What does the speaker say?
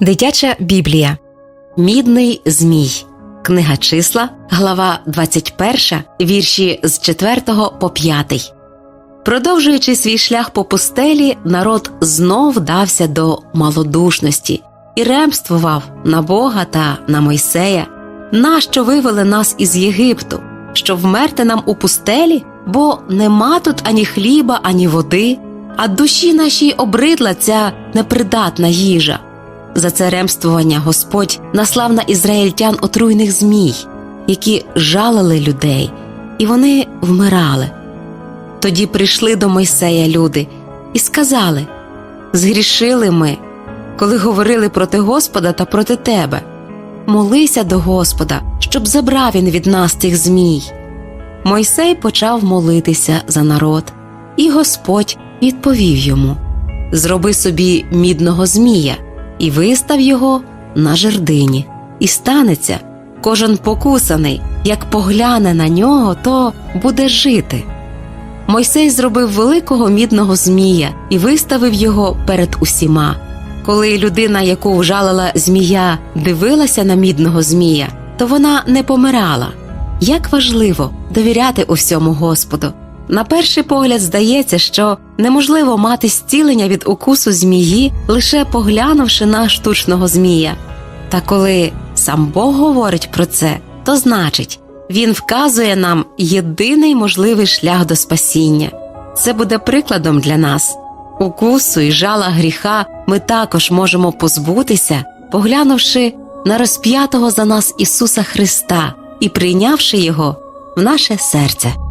Дитяча Біблія Мідний Змій. Книга числа, глава 21, вірші з 4 по 5. Продовжуючи свій шлях по пустелі, народ знов дався до малодушності і ремствував на Бога та на Мойсея. Нащо вивели нас із Єгипту, щоб вмерти нам у пустелі, бо нема тут ані хліба, ані води, а душі нашій обридла ця непридатна їжа. За це ремствування Господь наслав на ізраїльтян отруйних змій, які жалили людей, і вони вмирали. Тоді прийшли до Мойсея люди і сказали Згрішили ми, коли говорили проти Господа та проти тебе. Молися до Господа, щоб забрав він від нас тих змій. Мойсей почав молитися за народ, і Господь відповів йому Зроби собі мідного змія і вистав його на жердині, і станеться кожен покусаний, як погляне на нього, то буде жити. Мойсей зробив великого мідного змія і виставив його перед усіма. Коли людина, яку вжалила змія, дивилася на мідного змія, то вона не помирала. Як важливо довіряти усьому Господу. На перший погляд здається, що неможливо мати зцілення від укусу змії, лише поглянувши на штучного змія. Та коли сам Бог говорить про це, то значить, він вказує нам єдиний можливий шлях до спасіння. Це буде прикладом для нас. Укусу і жала гріха ми також можемо позбутися, поглянувши на розп'ятого за нас Ісуса Христа і прийнявши Його в наше серце.